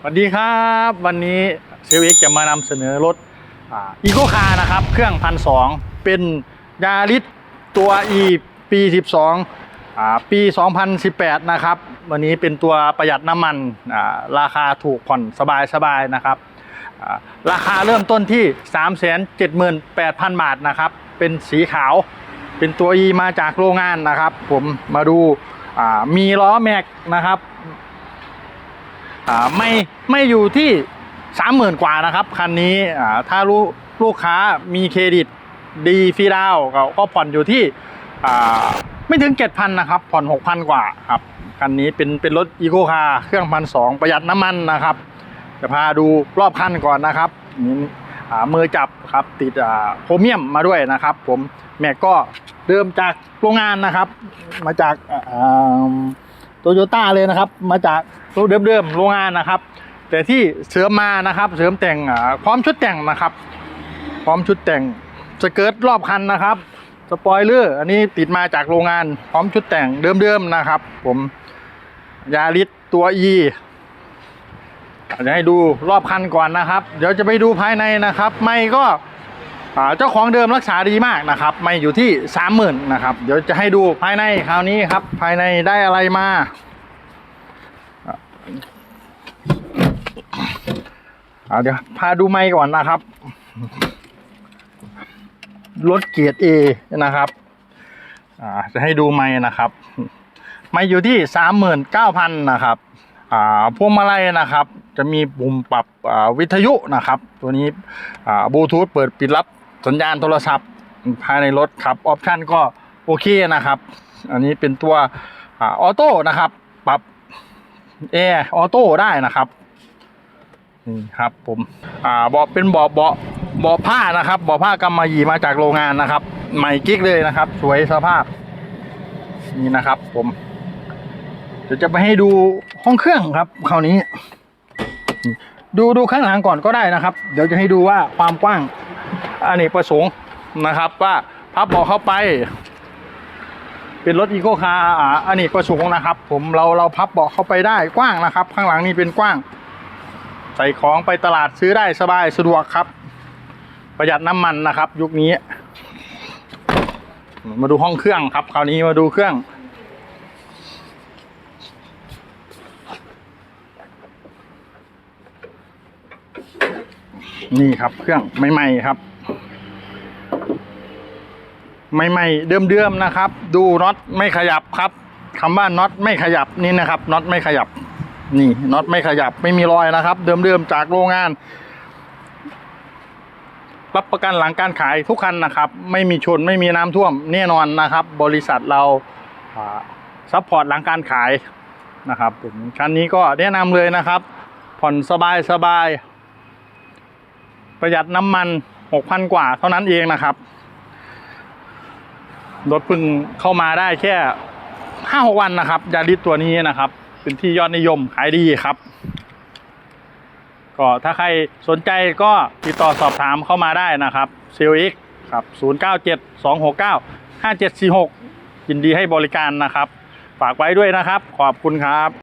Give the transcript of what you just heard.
สวัสดีครับ วันนี้เซลเอ็กจะมานำเสนอรถอีโคคาร์นะครับ เครื่องพันสองเป็นยาริสตัว E ปี 12อ่าปี 2018 นะครับ วันนี้เป็นตัวประหยัดน้ำมันราคาถูกผ่อนสบายๆนะครับ ราคาเริ่มต้นที่ 378,000 บาทนะครับ เป็นสีขาว เป็นตัว E มาจากโรงงานนะครับ ผมมาดูมีล้อแม็กนะครับ อ่าไม่ไม่อยู่ที่สามหมื่นกว่านะครับคันนี้อ่าถ้าลูกลูกค้ามีเครดิตดีฟรีดาวก็ก็ผ่อนอยู่ที่อ่าไม่ถึงเจ็ดพันนะครับ ผ่อนหกพันกว่าครับคันนี้เป็นเป็นรถอีโคคาร์เครื่องพันสองประหยัดน้ำมันนะครับ จะพาดูรอบคันก่อนนะครับนี่มือจับครับติดโครเมียมมาด้วยนะครับ ผมแม็กก็เริ่มจากโรงงานนะครับ มาจากโตโยต้าเลยนะครับ มาจาก เดิมๆโรงงานนะครับ แต่ที่เสริมมานะครับเสริมแต่งพร้อมชุดแต่งนะครับ พร้อมชุดแต่งสเกิร์ตรอบคันนะครับสปอยเลอร์อันนี้ติดมาจากโรงงานพร้อมชุดแต่งเดิมๆนะครับ ผมยาริสตัว E จะให้ดูรอบคันก่อนนะครับ เดี๋ยวจะไปดูภายในนะครับ ไม่ก็เจ้าของเดิมรักษาดีมากนะครับ ไม่อยู่ที่สามหมื่นนะครับ เดี๋ยวจะให้ดูภายในคราวนี้ครับ ภายในได้อะไรมา เอาเดี๋ยวพาดูไม่ก่อนนะครับ รถเกียร์ A นะครับอ่าจะให้ดูไม่นะครับไม่อยู่ที่สามหมื่นเก้าพันนะครับอ่าพวงมาลัยนะครับ จะมีปุ่มปรับอ่าวิทยุนะครับ ตัวนี้อ่าบลูทูธเปิดปิดรับสัญญาณโทรศัพท์ภายในรถครับออปชันก็โอเคนะครับ อันนี้เป็นตัวอออโต้นะครับ ปรับ แอร์ออโต้ได้นะครับนี่ครับผมอ่าเบาะเป็นเบาะเบาะเบาะผ้านะครับเบาะผ้ากำมะหยี่มาจากโรงงานนะครับ ใหม่กิ๊กเลยนะครับ สวยสภาพ นี่นะครับ ผมเดี๋ยวจะไปให้ดูห้องเครื่องครับคราวนี้ ดูดูข้างหลังก่อนก็ได้นะครับ เดี๋ยวจะให้ดูว่าความกว้างอเนกประสงค์นะครับ ว่าพับเบาะเข้าไป เป็นรถอีโคคาร์อ่าอเนกประสงนะครับ ผมเราเราพับเบาะเข้าไปได้กว้างนะครับ ข้างหลังนี่เป็นกว้าง ใส่ของไปตลาดซื้อได้สบายสะดวกครับ ประหยัดน้ำมันนะครับ ยุคนี้ มาดูห้องเครื่องครับ คราวนี้มาดูเครื่องนี่ครับเครื่องใหม่ๆครับ ใหม่ๆเดิมๆนะครับ ดูน็อตไม่ขยับครับคำว่าน็อตไม่ขยับนี่นะครับน็อตไม่ขยับ นี่น็อตไม่ขยับไม่มีรอยนะครับ เดิมๆจากโรงงาน รับประกันหลังการขายทุกคันนะครับ ไม่มีชนไม่มีน้ำท่วมแน่นอนนะครับ บริษัทเราซัพพอร์ตหลังการขายนะครับผมชั้นนี้ก็แนะนำเลยนะครับ ผ่อนสบายสบายประหยัดน้ำมันหกพันกว่าเท่านั้นเองนะครับ รถเพิ่งเข้ามาได้แค่ห้าหกวันนะครับยาริสตัวนี้นะครับ เป็นที่ยอดนิยมขายดีครับ ก็ถ้าใครสนใจก็ติดต่อสอบถามเข้ามาได้นะครับเซลล์ครับ097 269 5746ยินดีให้บริการนะครับ ฝากไว้ด้วยนะครับ ขอบคุณครับ